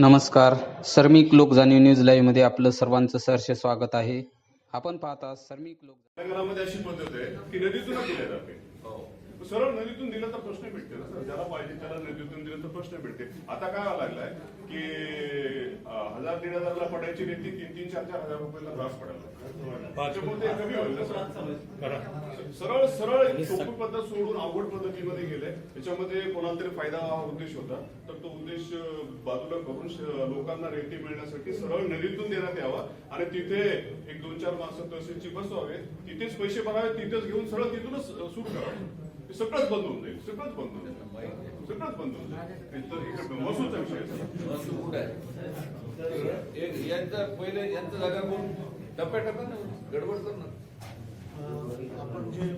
नमस्कार. सर्मिक लोक जाणीव न्यूज लाईव्हमध्ये आपलं सर्वांचं सहर्ष स्वागत आहे. आपण पाहता सर्मिक लोक तेलंगणामध्ये अशी पद्धत आहे की जाते सरळ नदीतून दिलं तर प्रश्न मिटते ना सर. ज्याला पाहिजे त्याला नदीतून दिलं तर प्रश्न मिटते. आता काय व्हायला लागलाय की हजार दीड हजारला पडायची व्यक्ती तीन तीन चार चार हजार रुपयाला त्रास पडायला त्याच्यामुळे कमी होईल सरळ सरळ सोपी पद्धत सोडून अवघड पद्धतीमध्ये गेले. त्याच्यामध्ये कोणाला तरी फायदा हा उद्देश होता. तर तो उद्देश बाजूला करून लोकांना रेती मिळण्यासाठी सरळ नदीतून देण्यात यावा आणि तिथे एक दोन चार माणसं तहसीलची बसवावे तिथेच पैसे भरावे तिथेच घेऊन सरळ तिथूनच सुरू करावे. हे सगळंच बंद होऊन जाईल सगळंच बंद होऊन जाईल सगळंच बंद होऊन हे महसूलचा विषय एक यांचा पहिले यांचा जागा कोण टप्प्याटप्प्यानं गडबड कर ना आपण जे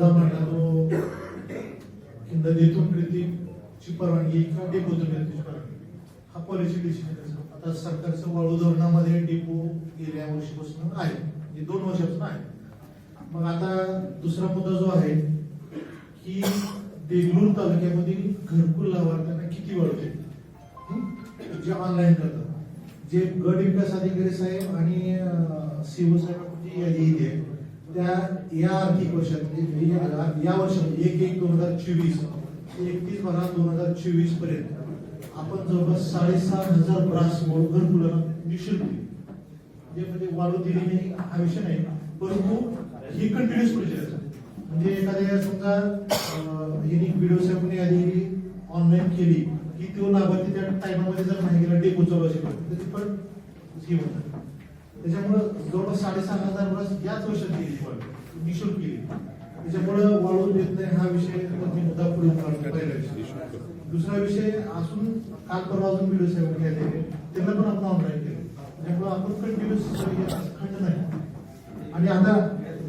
म्हणला तो की नदीतून प्रीतीची परवानगी किंवा डेपोतून प्रीतीची परवानगी हा पॉलिसी डिसिजन आता सरकारचं वाळू धोरणामध्ये डेपो गेल्या वर्षीपासून आहे म्हणजे दोन वर्षापासून आहे मग आता दुसरा मुद्दा जो आहे की देगलूर तालुक्यामध्ये घरकुल लाभार्थ्यांना किती वाढते जे ऑनलाईन करतात. जे गट विकास अधिकारी साहेब आणि सीओ साहेबांची यादी इथे त्या या आर्थिक वर्षात म्हणजे या या एक एक दोन हजार चोवीस एकतीस बारा दोन हजार चोवीसपर्यंत आपण जवळपास साडेसात हजार ब्रास घरकुलांना निशुल्क जे म्हणजे वाढू दिली नाही हा विषय नाही. परंतु ही कंटिन्युअस प्रोसेस म्हणजे एखाद्या समजा अं, हिने व्हिडिओ साहेबांनी आधी ऑनलाईन केली की तो लाभार्थी त्या टायमामध्ये जर नाही गेला डेपो चालू असेल त्याची पण हे होणार त्याच्यामुळं जवळपास साडेसात हजार वर्ष याच वर्षात केली पण निशुल्क केली. त्याच्यामुळं वाढवून देत नाही हा विषय मी मुद्दा पुढे पहिला विषय दुसरा विषय असून काल परवा अजून व्हिडिओ साहेब केले त्यांना पण आपण ऑनलाईन केलं. त्यामुळं आपण कंटिन्युअस खंड नाही. आणि आता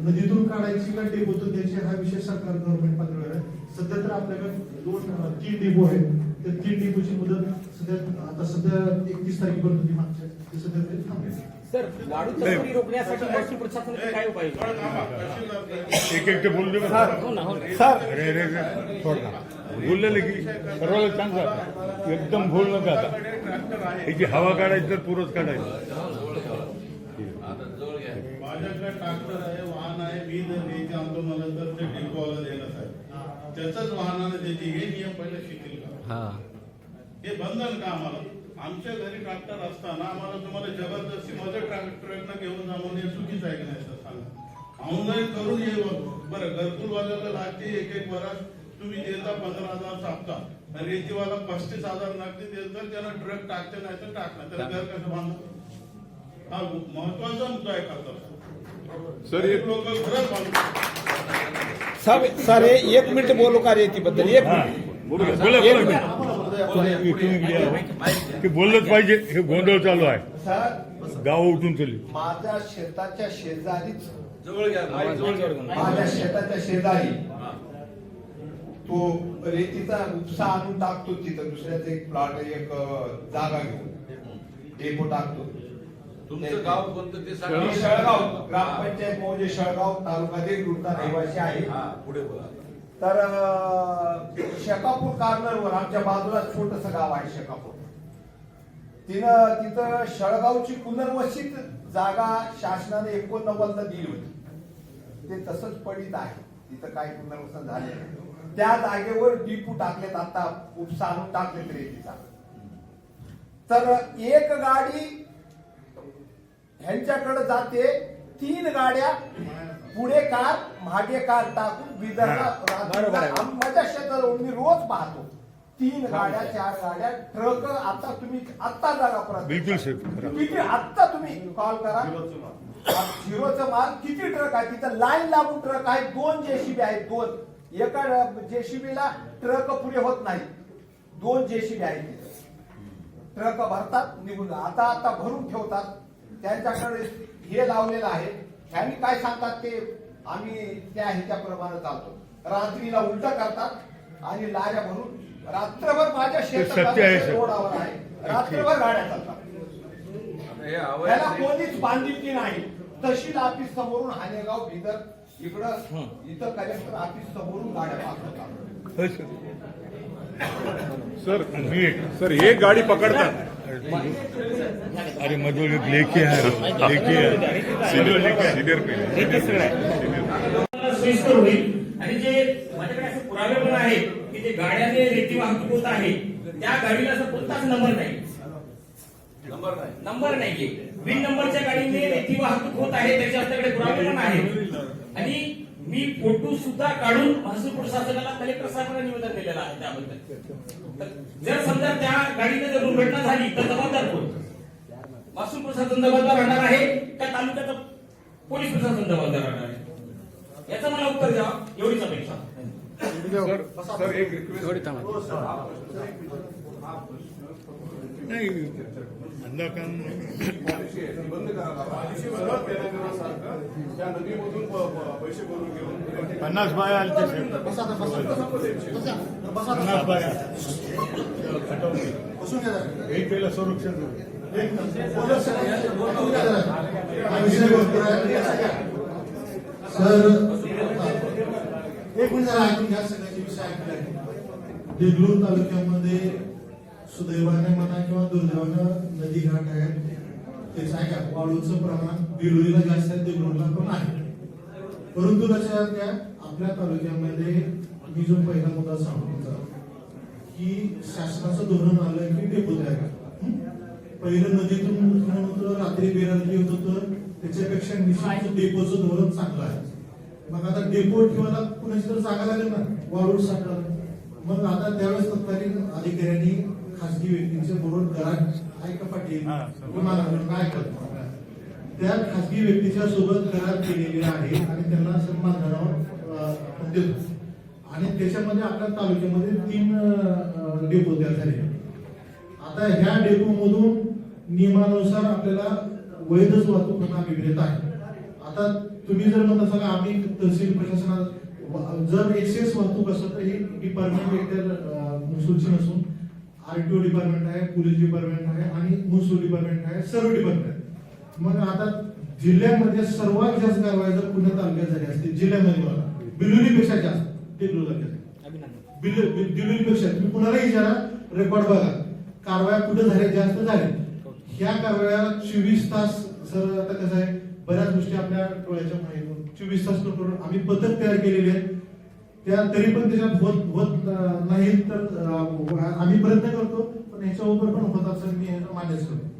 नदीतून काढायची का डेपोतून द्यायची हा विषय सरकार गव्हर्नमेंट पातळीवर आहे. सध्या तर आपल्याकडे दोन तीन डेपो आहेत. त्या तीन डेपोची मुदत सध्या आता सध्या एकतीस तारखेपर्यंत होती मागच्या. ते सध्या ते थांबले. सर वाढू तस्करी रोखण्यासाठी महसूल प्रशासनाचे काय उपाय? योजना? एक एक ते बोलले का? ना ना. अरे अरे अरे सोड ना बोललेले की सर्वांना चांगलं आता. एकदम बोल नका आता. याची हवा काढायची तर पुरच काढायचं. आता जवळ घ्या माझ्याकडे ट्रॅक्टर आहे मी जर न्यायचे आणतो मला तर ते डिपोला देणं आहे त्याच्याच वाहनाने त्याची हे नियम पहिले शिकतील का हे. बंधन का आम्हाला? आमच्या घरी ट्रॅक्टर असताना आम्हाला तुम्हाला जबरदस्ती मध्ये ट्रॅक्टरनं घेऊन जा म्हणजे हे चुकीचं आहे की नाही सर सांगा. ऑनलाईन करून ये बरं घरकुल वाल्याला लागते एक एक वरास. तुम्ही देता पंधरा हजार आणि रेतीवाला पस्तीस हजार नगदी देत तर त्याला ट्रक टाकते नाही तर टाकणार. तर घर कसं बांधणार हा महत्त्वाचा मुद्दा आहे खरं सर, एक- साहेब सर हे एक मिनिट बोलू का रेतीबद्दल एक मिनिट. बोललंच पाहिजे. हे गोंधळ चालू आहे. सर गाव उठून चली माझ्या शेताच्या शेजारीच. माझ्या शेताच्या शेजारी. तो रेतीचा उपसा आणून टाकतो तिथं. दुसऱ्याचं एक प्लॉट एक जागा घेऊन. डेपो टाकतो तुमचं गाव कोणतं ते सांगा. शळगाव ग्रामपंचायत मौजे शळगाव तालुका देगलूरचा रहिवासी आहे. हा पुढे बोला. तर अं, शेकापूर कार्नरवर आमच्या बाजूला छोटस गाव आहे शेकापूर. तिनं तिथं शळगावची पुनर्वसित जागा शासनाने एकोणनव्वदला दिली होती. ते तसंच पडित आहे. तिथं काही पुनर्वसन झाले नाही. त्या जागेवर डिपू टाकलेत आता उपसा आणून टाकलेत रेतीचा. तर एक गाडी ह्यांच्याकडे जाते तीन गाड्या पुढे कार मागे कार टाकून. आम- माझ्या शेताला मी रोज पाहतो. तीन गाड्या चार गाड्या ट्रक आता तुम्ही आत्ता जागा परत. किती आत्ता तुम्ही कॉल करा. झिरोचं माल. किती ट्रक आहे? तिथं लाईन लागून ट्रक आहे दोन जेसीबी आहेत दोन. एका जेसीबीला ट्रक पुढे होत नाही. दोन जेसीबी आहेत तिथं. ट्रक भरतात निघून जा- आता आता भरून ठेवतात. त्यांच्याकडे हे लावलेलं आहे. ह्यांनी काय सांगतात ते आम्ही त्या ह्याच्याप्रमाणे चालतो. रात्रीला उलट करतात आणि लाऱ्या भरून रात्रभर माझ्या शेतात. रोडावर आहे. रात्रभर गाड्या चालतात. हे त्याला कोणीच बांधिलकी नाही. तहसील ऑफिस समोरून हानेगाव भीतर इकडं इथं कलेक्टर ऑफिस समोरून गाड्या पाठवतात होय, सर. सर मी सर हे गाडी पकडतात. अरे मधुर एक लेखी आहे. लेखी आहे. सिनियर लेखी सिनियर पहिले सोयीस्कर होईल आणि जे माझ्याकडे असे पुरावे पण आहेत की जे गाड्याने रेती वाहतूक होत आहे त्या गाडीला असं कोणताच नंबर नाही. नंबर नाही. नंबर नाहीये. बिन नंबरच्या गाडीने रेती वाहतूक होत आहे त्याचे आपल्याकडे पुरावे पण आहेत. आणि मी फोटो सुद्धा काढून महसूल प्रशासनाला कलेक्टर साहेबांना निवेदन दिलेलं आहे त्याबद्दल. जर समजा त्या गाडीने जर दुर्घटना झाली तर जबाबदार कोण? महसूल प्रशासन जबाबदार राहणार आहे का तालुक्याचं पोलीस प्रशासन जबाबदार राहणार आहे? याचं मला उत्तर द्यावा एवढीच अपेक्षा. सर सर एक रिक्वेस्ट नाही बंद करा त्या नदीमधून पैसे घेऊन पन्नास बाया आले पन्नास बाया बसून घ्या एक संरक्षण सर. एक मिनिट जरा ऐकून घ्या सगळ्याचे विषय ऐकले देगलूर तालुक्यामध्ये सुदैवाने म्हणा किंवा दुर्दैवानं नदी घाट आहेत तेच आहे? का वाळूचं प्रमाण बिरोलीला जास्त आहे देगलूरला पण आहे. परंतु लक्षात घ्या आपल्या तालुक्यामध्ये मी जो पहिला मुद्दा सांगतो की शासनाचं धोरण आलं की डेपो तयार पहिलं नदीतून उत्खनन होतं रात्री बेरात्री होत होतं त्याच्यापेक्षा निश्चित डेपोचं धोरण चांगलं आहे. मग आता डेपो ठेवायला कुणाची तर जागा लागेल ना? वाळूळ साठा मग आता त्यावेळेस तत्कालीन अधिकाऱ्यांनी खासगी व्यक्तींचे बरोबर घरात आहे का पाटील? काय करतो? त्या खासगी व्यक्तीच्या सोबत करार केलेले आहे आणि त्यांना सन्मान अं, देतो. आणि त्याच्यामध्ये आपल्या तालुक्यामध्ये तीन डेपो तयार झाले. आता ह्या डेपो मधून नियमानुसार आपल्याला वैधच वाहतूक होणं अभिप्रेत आहे. आता तुम्ही जर म्हणत असाल आम्ही तहसील प्रशासनात जर एक्सेस वाहतूक असेल तर ही डिपार्टमेंट एकतर महसूलची नसून आरटीओ डिपार्टमेंट आहे पोलीस डिपार्टमेंट आहे आणि महसूल डिपार्टमेंट आहे सर्व डिपार्टमेंट आहे. मग आता जिल्ह्यामध्ये सर्वात जास्त कारवाई जर पुणे तालुक्यात झाली असते जिल्ह्यामध्ये बघा बिलोलीपेक्षा जास्त ते तालुक्यात बिल दिल्लीपेक्षा तुम्ही कुणालाही विचारा रेकॉर्ड बघा. कारवाया कुठे झाल्या जास्त झाल्या. ह्या कारवाया चोवीस तास सर आता कसं आहे बऱ्याच गोष्टी आपल्या डोळ्याच्या माहिती चोवीस तास करून आम्ही पथक तयार केलेले आहेत त्या तरी पण त्याच्यात होत होत नाही तर आम्ही प्रयत्न करतो पण ह्याच्या उपर पण होत असं मी मान्यच करतो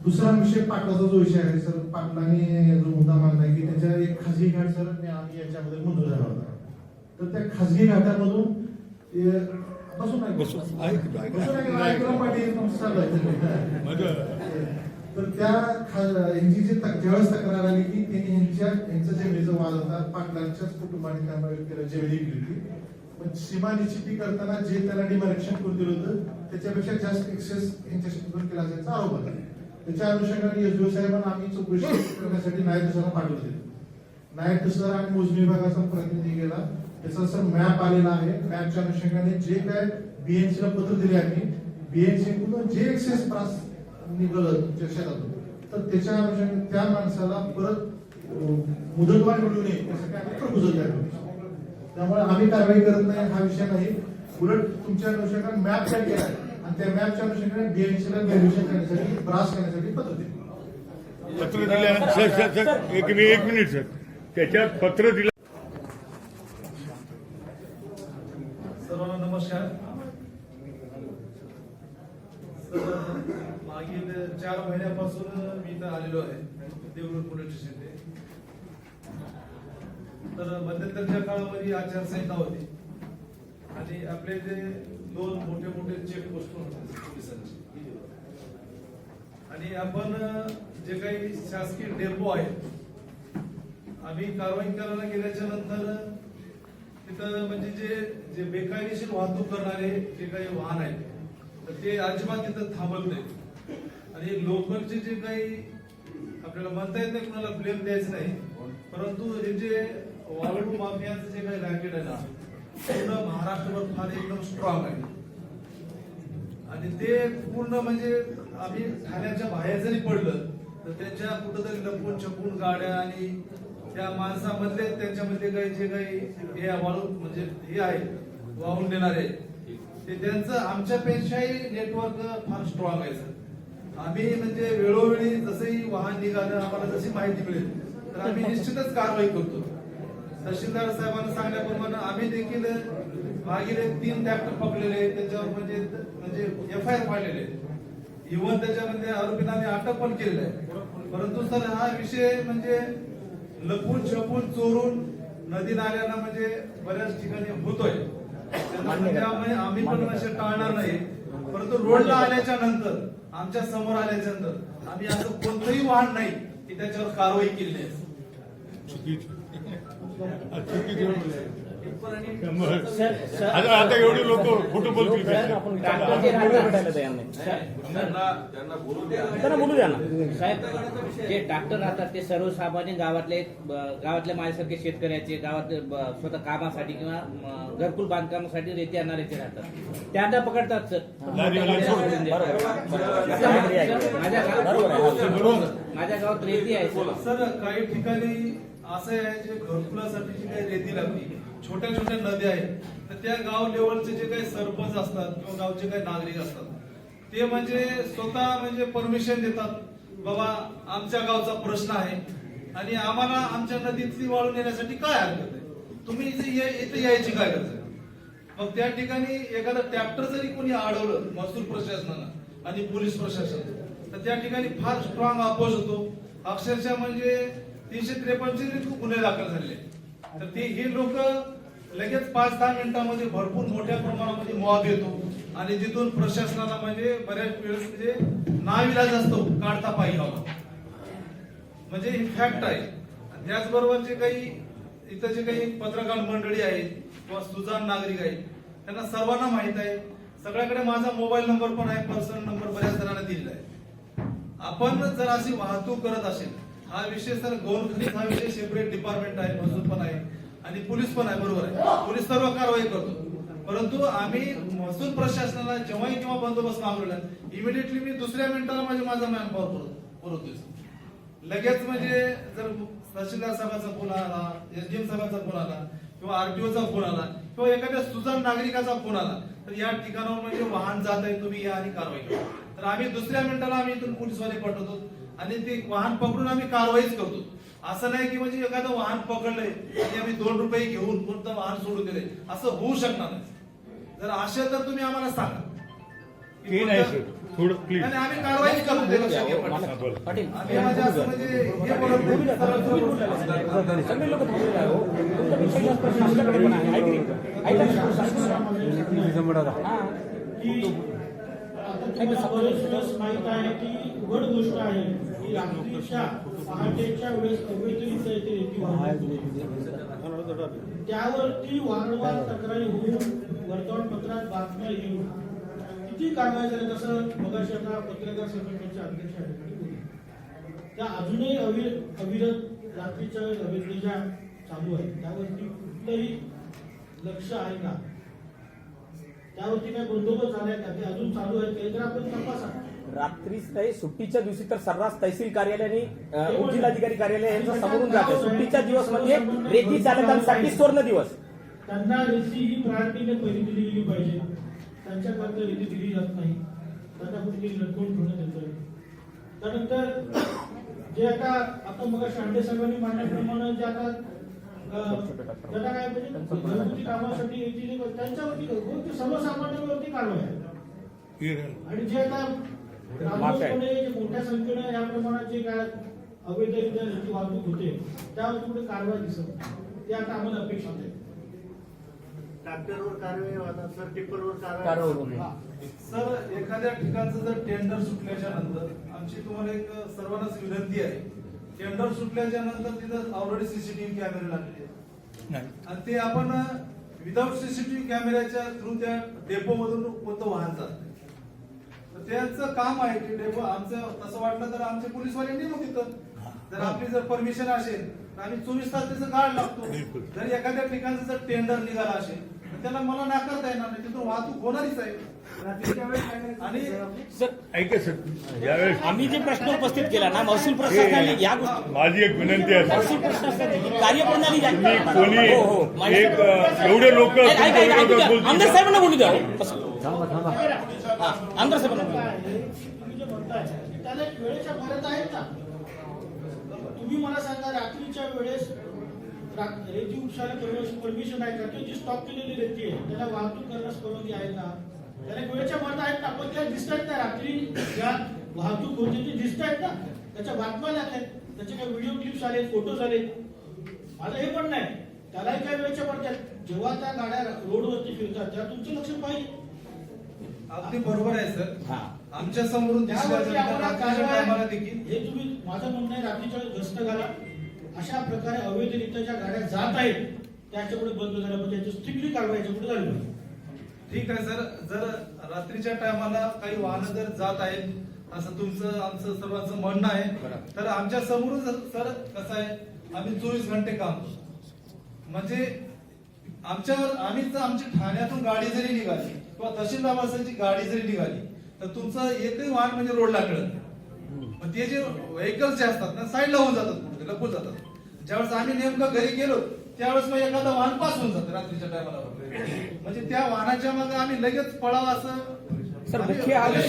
दुसरा विषय पाटलाचा जो विषय आहे सर पाटलाने जो मुद्दा मांडला की त्याच्या एक खासगी घाट सर आणि आम्ही याच्यामध्ये मंजूर झाला होता तर त्या खासगी घाटामधून ते- बसून नाही बसून पाटील तर त्या खा- यांची जी तक- ज्यावेळेस तक्रार आली की त्यांनी यांच्या यांचा जमिनीचा वाद होता पाटलांच्याच कुटुंबाने त्यामुळे जमिनी दिली होती. पण सीमा निश्चिती करताना जे त्याला डिमरेक्शन करून दिलं होतं त्याच्यापेक्षा जास्त एक्सेस यांच्याशी केला जायचा आरोप होता त्याच्या अनुषंगाने एसडीओ साहेबांना आम्ही चौकशी करण्यासाठी नायब तसरांना पाठवले होते. नायब तसर आणि मोजणी विभागाचा प्रतिनिधी गेला. त्याचा सर मॅप आलेला आहे. मॅपच्या अनुषंगाने जे काय बीएनसी ला पत्र दिले आम्ही बीएनसी कडून जे एक्सेस प्रास निघालं तुमच्या शेतातून तर त्याच्या अनुषंगाने त्या माणसाला परत मुदतवाढ मिळू नये त्यासाठी आम्ही प्रपोजल करू त्यामुळे आम्ही कारवाई करत नाही हा विषय नाही. उलट तुमच्या अनुषंगाने मॅप तयार केला आणि त्या मॅपच्या अनुषंगाने बीएनसी ला व्हॅल्युएशन करण्यासाठी ब्रास करण्यासाठी पत्र दिली पत्र दिल्या सर सर सर एक मी एक मिनिट सर. त्याच्यात पत्र दिलं सर्वांना नमस्कार तर मागील चार महिन्यापासून मी इथं आलेलो आहे देवरूर पोलीस स्टेशन तर मध्यंतरच्या काळामध्ये आचारसंहिता होती. आणि आपले जे दोन मोठे मोठे चेकपोस्ट होते पोलिसांचे. आणि आपण जे काही शासकीय डेपो आहेत आम्ही कारवाई करायला गेल्याच्यानंतर तिथं म्हणजे जे जे बेकायदेशीर वाहतूक करणारे जे काही वाहन आहेत तर ते अजिबात तिथं थांबत नाही आणि लोकलचे जे काही आपल्याला म्हणता येत नाही कुणाला ब्लेम द्यायचं नाही. परंतु हे जे वाळू माफियाचं जे काही रॅकेट आहे ना पूर्ण महाराष्ट्रभर फार एकदम स्ट्रॉंग आहे. आणि ते पूर्ण म्हणजे आम्ही ठाण्याच्या बाहेर जरी पडलं तर त्यांच्या कुठंतरी लपून छपून गाड्या आणि त्या माणसामधले त्यांच्यामध्ये काही जे काही हे वाळू म्हणजे हे आहे वाहून देणारे ते त्यांचं आमच्यापेक्षाही नेटवर्क फार स्ट्रॉंग आहे सर आम्ही म्हणजे वेळोवेळी जसंही वाहन निघालं आम्हाला जशी माहिती मिळेल तर आम्ही निश्चितच कारवाई करतो. तहसीलदार साहेबांना सांगण्याप्रमाणे आम्ही देखील मागील तीन ट्रॅक्टर पकडलेले त्याच्यावर म्हणजे म्हणजे एफ आय आर पाडलेले इव्हन त्याच्यामध्ये आरोपींना अटक पण केलेलं आहे. परंतु सर हा विषय म्हणजे लपून छपून चोरून नदी नाल्यांना म्हणजे बऱ्याच ठिकाणी होतोय. त्यामुळे आम्ही पण असे टाळणार नाही. परंतु रोडला आल्याच्यानंतर आमच्यासमोर आल्याच्यानंतर आम्ही असं कोणतंही वाहन नाही की त्याच्यावर कारवाई केली आहे आता आता एवढे लोक खोटं बोलतील त्यांना बोलू द्या त्यांना बोलू द्या ना. साहेब जे ट्रॅक्टर राहतात ते सर्वसामान्य गावातले गावातल्या माझ्यासारखे शेतकऱ्याचे गावात स्वतः कामासाठी किंवा घरकुल बांधकामासाठी रेती आणणाऱ्याचे राहतात. त्यांना पकडतात सर. माझ्या गावात माझ्या गावात रेती आहे सर. सर काही ठिकाणी असं आहे जे घरकुलासाठी जी काही रेती लागली. छोट्या छोट्या नद्या आहेत तर त्या गाव लेवलचे जे काही सरपंच असतात किंवा गावचे काही नागरिक असतात ते म्हणजे स्वतः म्हणजे परमिशन देतात बाबा आमच्या गावचा प्रश्न आहे आणि आम्हाला आमच्या नदीतली वाळून येण्यासाठी काय हरकत आहे? तुम्ही इथे ये- इथे यायची काय गरज आहे? मग त्या ठिकाणी एखादा ट्रॅक्टर जरी कोणी अडवलं महसूल प्रशासनानं आणि पोलीस प्रशासन तर त्या ठिकाणी फार स्ट्रॉंग अपोज होतो. अक्षरशः म्हणजे तीनशे त्रेपन्नचे गुन्हे दाखल झाले तर ते हे लोक लगेच पाच दहा मिनिटांमध्ये भरपूर मोठ्या प्रमाणामध्ये मॉब येतो. आणि तिथून प्रशासनाला म्हणजे बऱ्याच वेळेस म्हणजे नाविलाज असतो काढता पाहिजे म्हणजे हे फॅक्ट आहे. त्याचबरोबर जे काही इथं जे काही पत्रकार मंडळी आहेत किंवा सुजाण नागरिक आहेत त्यांना सर्वांना माहीत आहे. सगळ्याकडे माझा मोबाईल नंबर पण आहे पर्सनल नंबर बऱ्याच जणांना दिलेला आहे. आपण जर अशी वाहतूक करत असेल हा विषय सर गौण हा विषय सेपरेट डिपार्टमेंट आहे मजूर पण आहे. आणि पोलीस पण आहे बरोबर आहे. पोलीस सर्व कारवाई करतो. परंतु आम्ही महसूल प्रशासनाला जेव्हाही किंवा बंदोबस्त मागवला इमिडिएटली मी दुसऱ्या मिनिटाला म्हणजे माझा मॅन पॉवर पुरवतोय लगेच म्हणजे जर तहसीलदार साहेबाचा फोन आला एसडीएम साहेबाचा फोन आला किंवा आरटीओचा फोन आला किंवा एखाद्या सुजाण नागरिकाचा फोन आला तर या ठिकाणावर म्हणजे वाहन जात आहे तुम्ही या आणि कारवाई करा. तर आम्ही दुसऱ्या मिनिटाला आम्ही इथून पोलीसवाले पाठवतो आणि ते वाहन पकडून आम्ही कारवाईच करतो. असं नाही की म्हणजे एखादं वाहन पकडलंय आणि आम्ही दोन रुपये घेऊन कोणतं वाहन सोडून दिले असं होऊ शकणार नाही. जर असेल तर तुम्ही आम्हाला सांगा. आम्ही कारवाई करू ते लक्षात घ्या पाटील. हा. पाटील आम्ही म्हणजे माहीत आहे की उघड गोष्ट आहे की रात्रीच्या पहाटेच्या वेळेस अवैधरित्या येते. त्यावरती वारंवार तक्रारी होऊन वर्तमानपत्रात बातम्या येऊन किती कारवाई झाली तसं मगाशी आता पत्रकार संघटनेचे अध्यक्ष त्या अजूनही अविरत अविरत रात्रीच्या वेळेस अवैधरित्या चालू आहे त्यावरती कुठलंही लक्ष आहे का? त्यावरती काय बंदोबस्त झालाय का? ते अजून चालू आहे ते तर आपण तपासा. रात्रीच नाही सुट्टीच्या दिवशी तर सर्रास तहसील कार्यालयाने अ, उपजिल्हाधिकारी कार्यालय यांचं समोरून जाते. सुट्टीच्या दिवस म्हणजे रेती चालकांसाठी स्वर्ण दिवस. त्यांना रेती ही प्रायोरिटीने पहिली दिली गेली पाहिजे. त्यांच्यापर्यंत रेती दिली जात नाही. त्यांना कुठेतरी लटकवून ठेवण्यात येतं. त्यानंतर जे आता आता मग शांडे साहेबांनी मांडल्याप्रमाणे जे आता ज्यांना काय म्हणजे घरगुती कामासाठी त्यांच्यावरती सर्वसामान्यांवरती कारवाई आहे हे. आणि जे आता जे मोठ्या संख्येनं या प्रमाणात जे काय अवैधरित्या रेती वाहतूक होते त्यावर कुठे कारवाई दिसत. ते आता आम्हाला अपेक्षित आहे ट्रॅक्टरवर कारवाई टिप्परवर. सर एखाद्या ठिकाणचं जर टेंडर सुटल्याच्या नंतर आमची तुम्हाला एक सर्वांनाच विनंती आहे टेंडर सुटल्याच्या नंतर तिथं ऑलरेडी सीसीटीव्ही कॅमेरे लागले. आणि ते आपण विदाऊट सीसीटीव्ही कॅमेऱ्याच्या थ्रू त्या डेपो मधून कोणतं वाहन जात नाही. तर त्यांचं काम आहे की डेपो आमचं तसं वाटलं तर आमचे पोलीसवाले नेमू तिथं. जर आपली जर परमिशन असेल तर आम्ही चोवीस तास त्याचं गाळ लागतो. जर एखाद्या ठिकाणचं जर टेंडर निघाला असेल तर त्याला मला नाकारता येणार नाही. तिथून वाहतूक होणारच आहे. रात्रीच्या वेळेस काय करायचं? आणि सर ऐका सर यावेळेस आम्ही जे प्रश्न उपस्थित केला ना महसूल प्रशासनाने या गोष्टी माझी एक विनंती आहे महसूल कार्यप्रणाली तुम्ही कोणी हो, हो. माझ्या- एक अ, एवढे लोक ऐका, ऐका, ऐका, ऐका. आमदार साहेबांना बोलू द्या हो. बस. हा, आमदार साहेबांना बोलू द्या. तुम्ही जे म्हणताय की त्याला एक वेळेच्या मर्यादा आहेत ना तुम्ही मला सांगा रात्रीच्या वेळेस रा- रेती उपसायला परमिशन परमिशन आहे का जी स्टॉक केलेली रेती आहे त्याला वाहतूक करण्यास परवानगी आहे का त्याला वेळेच्या मर्यादा आहेत ना पण त्या दिसत आहेत ना रात्री ज्या वाहतूक होते ते दिसत आहेत ना त्याच्या बातम्या लागल्यात त्याचे काही व्हिडिओ क्लिप्स आले फोटोज आले. माझं हे पण नाही. त्यालाही काही वेळेच्या पडतात जेव्हा त्या गाड्या रोडवरती फिरतात तेव्हा तुमचं लक्ष पाहिजे. अगदी बरोबर आहे सर. हा. आमच्या समोरून हे तुम्ही माझं म्हणणं आहे रात्रीच्या वेळेस गस्त घाला. अशा प्रकारे अवैधरित्या ज्या गाड्या जात आहेत त्याच्यापुढे बंद झाल्या पाहिजे याची स्ट्रिक्टली कारवाई याच्यापुढे झाली. पाहिजे ठीक आहे सर जर रात्रीच्या टायमाला काही वाहनं जर जात आहेत असं तुमचं आमचं सर्वांचं म्हणणं आहे तर आमच्या समोरच सर कसं आहे आम्ही चोवीस घंटे काम करतो. म्हणजे आमच्यावर आम्ही जर आमची ठाण्यातून गाडी जरी निघाली किंवा तहसीलदार माणसाची गाडी जरी निघाली तर तुमचं एकही वाहन म्हणजे रोडला कळत. मग ते जे व्हेकल्स जे असतात ना साईडला होऊन जातात कुठे लपून जातात ज्यावेळेस आम्ही नेमकं घरी गेलो त्यावेळेस मग एखादं वाहन पास होऊन जातं रात्रीच्या टायमाला म्हणजे त्या वाहनाच्या मागे आम्ही लगेच पळावं असं. सर, मुख्य आता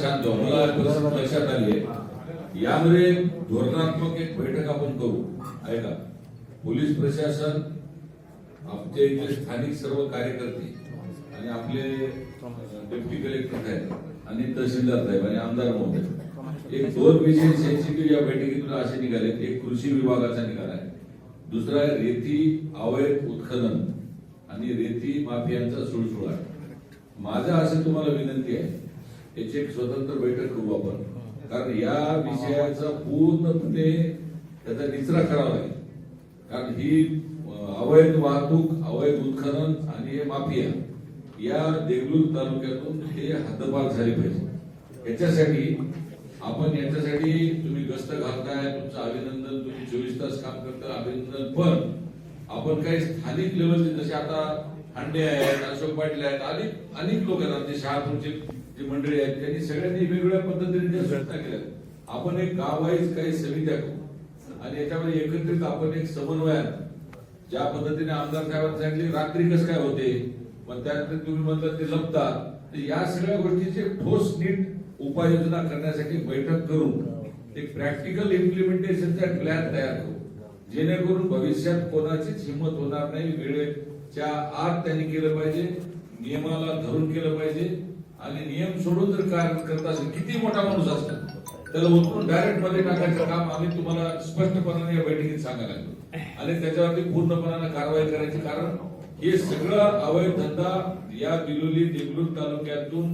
शांत. मला परिस्थिती लक्षात आली यामध्ये धोरणात्मक एक बैठक आपण करू. ऐका पोलीस प्रशासन आमचे इथले स्थानिक सर्व कार्यकर्ते आणि आपले डेप्टी कलेक्टर साहेब आणि तहसीलदार साहेब आणि आमदार महोदय. एक दोन विषय सेन्सिटिव्ह या बैठकीतून असे निघाले एक कृषी विभागाचा निघाला आहे. दुसरा आहे रेती अवैध उत्खनन आणि रेती माफियांचा सुळसुळाट माझं असं तुम्हाला विनंती आहे याची एक स्वतंत्र बैठक करू आपण. कारण या विषयाचा पूर्णपणे त्याचा निचरा करावा लागेल. कारण ही अवैध वाहतूक अवैध उत्खनन आणि हे माफिया या देगलूर तालुक्यातून हे हद्दपार झाले पाहिजे. याच्यासाठी आपण याच्यासाठी तुम्ही गस्त घालताय तुमचं अभिनंदन तुम्ही चोवीस तास काम करता अभिनंदन. पण आपण काही स्थानिक लेवलचे जसे आता हांडे आहेत अशोक पाटील आहेत अनेक अनेक लोक आहेत आमचे शहापूरचे जे मंडळी आहेत त्यांनी सगळ्यांनी वेगवेगळ्या पद्धतीने त्या सूचना केल्या. आपण एक गाववाईज काही समित्या करू. आणि याच्यामध्ये एकत्रित आपण एक समन्वयात ज्या पद्धतीने आमदार साहेबांनी सांगितले रात्री कसं काय होते? मग त्यानंतर तुम्ही म्हणतात ते लपतात. या सगळ्या गोष्टीचे ठोस नीट उपाययोजना करण्यासाठी बैठक करून एक प्रॅक्टिकल इम्प्लिमेंटेशनचा प्लॅन तयार करू. जेणेकरून भविष्यात कोणाचीच हिंमत होणार नाही. वेळेच्या आत त्यांनी केलं पाहिजे नियमाला धरून केलं पाहिजे आणि नियम सोडून जर काय करत असेल किती मोठा माणूस असतो त्याला उतरून डायरेक्टमध्ये टाकायचं काम आम्ही तुम्हाला स्पष्टपणाने या बैठकीत सांगायला लागलो. आणि त्याच्यावरती पूर्णपणाने कारवाई करायची कारण हे सगळं अवैध धंदा या बिलोली देगलूर तालुक्यातून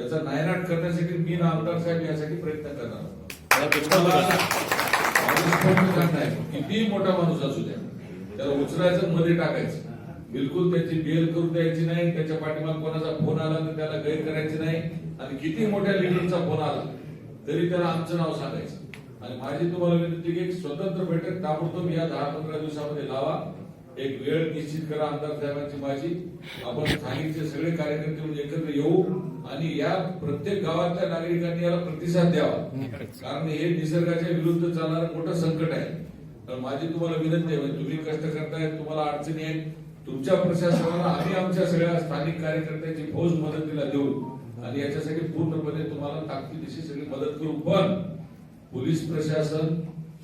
त्याचा नायनाट करण्यासाठी मी ना आमदार साहेब यासाठी प्रयत्न करणार कितीही मोठा माणूस असू द्या त्याला उचलायचं मध्ये टाकायचं. बिलकुल त्याची बेल करून द्यायची नाही त्याच्या पाठीमाग कोणाचा फोन आला तर त्याला गैर करायची नाही. आणि किती मोठ्या लिडरचा फोन आला तरी त्याला आमचं नाव सांगायचं. आणि माझी तुम्हाला विनंती की एक स्वतंत्र बैठक ताबडतोब या दहा पंधरा दिवसामध्ये लावा. एक वेळ निश्चित करा आमदार साहेबांची माझी. आपण स्थानिकचे सगळे कार्यकर्ते मिळून एकत्र येऊ. आणि या प्रत्येक गावातल्या नागरिकांनी याला प्रतिसाद द्यावा. कारण हे निसर्गाच्या विरुद्ध चालणारं मोठं संकट आहे. तर माझी तुम्हाला विनंती आहे म्हणजे तुम्ही कष्ट करताय तुम्हाला अडचणी आहेत तुमच्या प्रशासनाला आम्ही आमच्या सगळ्या स्थानिक कार्यकर्त्यांची फौज मदतीला देऊ आणि याच्यासाठी पूर्णपणे तुम्हाला ताकदीशी सगळी मदत करू. पण पोलीस प्रशासन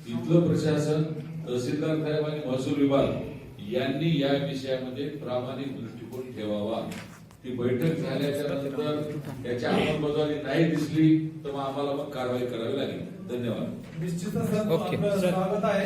इथलं प्रशासन तहसीलदार साहेब आणि महसूल विभाग यांनी या विषयामध्ये प्रामाणिक दृष्टिकोन ठेवावा. ती बैठक झाल्याच्यानंतर त्याची अंमलबजावणी नाही दिसली तर मग आम्हाला मग कारवाई करावी लागेल. धन्यवाद. निश्चितच स्वागत आहे.